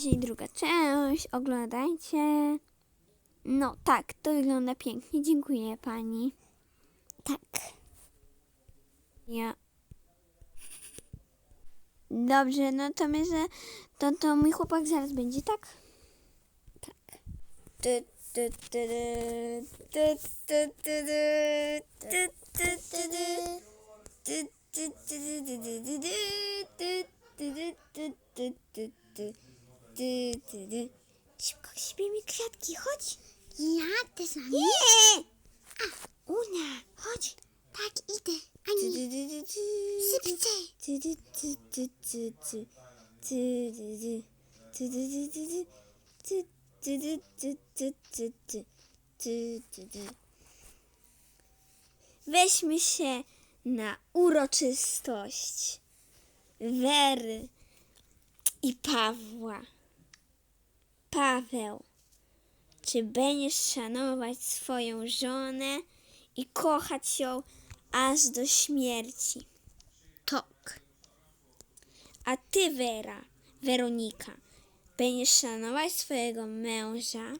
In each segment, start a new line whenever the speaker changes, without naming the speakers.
Dzisiaj druga część, oglądajcie. No tak, to wygląda pięknie, dziękuję pani. Tak. Ja. Dobrze, no to myślę, to, to mój chłopak zaraz będzie, tak? Tak. Ty, ty, ty, ty, ty, ty, ty, ty, ty, Miki, chodź.
Ja, ty z nami?
Nie. A, Una, chodź.
Tak, idę. Ani,
szybciej. Weźmy się na uroczystość Wery i Pawła. Paweł czy będziesz szanować swoją żonę i kochać ją aż do śmierci?
Tak.
A ty, Wera, Weronika, będziesz szanować swojego męża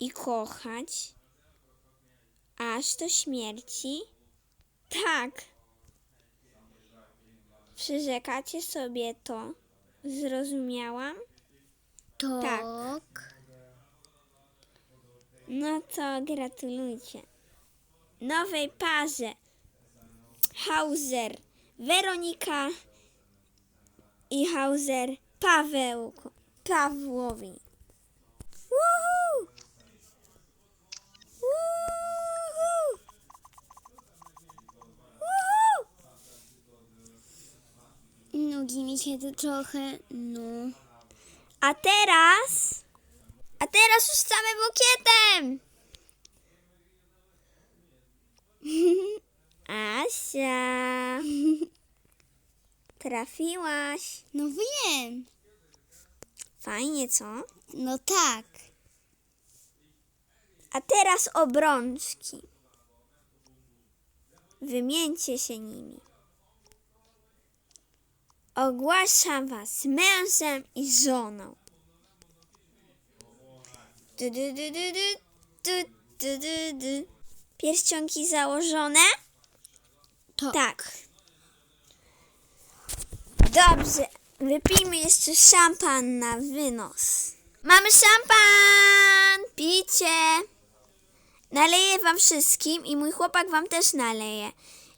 i kochać aż do śmierci? Tak. Przyrzekacie sobie to? Zrozumiałam?
Tak.
No to gratulujcie. Nowej parze. Hauser, Weronika i Hauser Paweł Pawłowi. Woohoo! Woohoo! Woohoo!
Nogi mi się tu trochę, no.
A teraz... A teraz rzucamy bukietem! Asia! Trafiłaś.
No wiem.
Fajnie, co?
No tak.
A teraz obrączki. Wymieńcie się nimi. Ogłaszam was mężem i żoną. Du, du, du, du, du, du, du, du. Pierścionki założone?
Tak.
tak. Dobrze. Wypijmy jeszcze szampan na wynos. Mamy szampan! Picie! Naleję wam wszystkim i mój chłopak wam też naleje.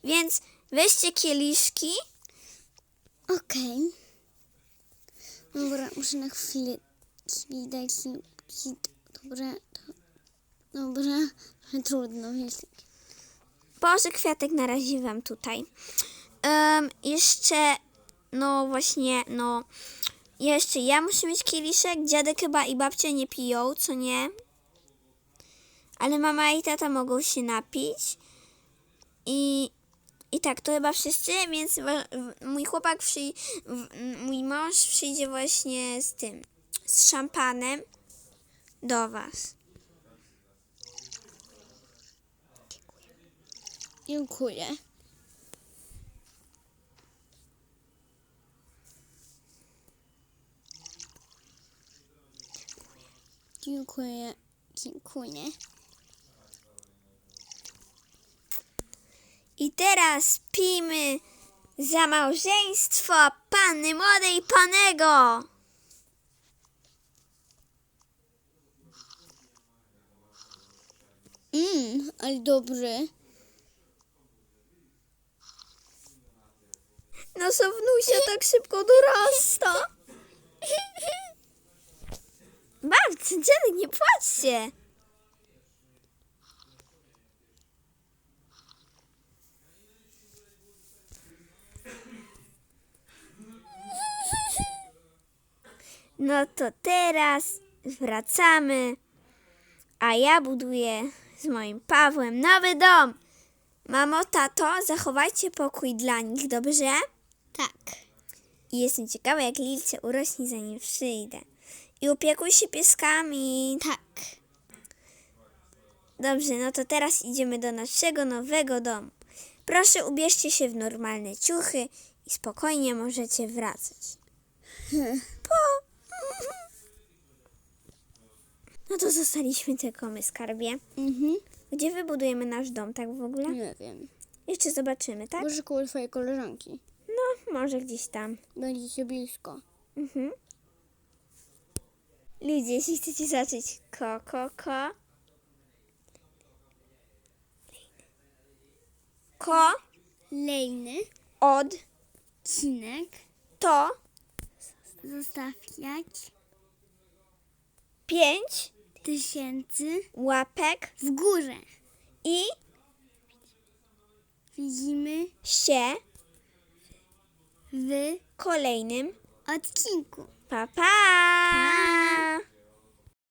Więc weźcie kieliszki
Okej. Dobra, muszę na chwilę chwilę dać Dobra, to, dobra. Trudno, wiesz.
Boże, kwiatek na razie wam tutaj. Em, jeszcze, no właśnie, no. Jeszcze ja muszę mieć kieliszek. Dziadek chyba i babcia nie piją, co nie? Ale mama i tata mogą się napić. I, i tak, to chyba wszyscy, więc mój chłopak, przyj, w- mój mąż przyjdzie właśnie z tym, z szampanem do was.
Dziękuję. Dziękuję. Dziękuję.
I teraz pijmy za małżeństwo panny młodej i panego.
Mmm, ale dobry.
Nasza wnusia tak szybko dorasta. Babcia, dziadek, nie płaczcie. No to teraz wracamy, a ja buduję z moim Pawłem nowy dom. Mamo, tato, zachowajcie pokój dla nich, dobrze?
Tak.
I jestem ciekawa, jak Lilce urośnie, zanim przyjdę. I opiekuj się pieskami.
Tak.
Dobrze, no to teraz idziemy do naszego nowego domu. Proszę, ubierzcie się w normalne ciuchy i spokojnie możecie wracać. Po. No to zostaliśmy tylko my, skarbie.
Mhm.
Gdzie wybudujemy nasz dom, tak w ogóle?
Nie wiem.
Jeszcze zobaczymy, tak?
Może koło twojej koleżanki.
No, może gdzieś tam.
Będziecie blisko.
Mhm. Ludzie, jeśli chcecie zobaczyć ko, ko, ko. Ko,
Lejny
od,
cinek
to,
zostawiać
pięć,
tysięcy
łapek
w górę.
i
Widzimy
się
w
kolejnym
odcinku.
pa pa!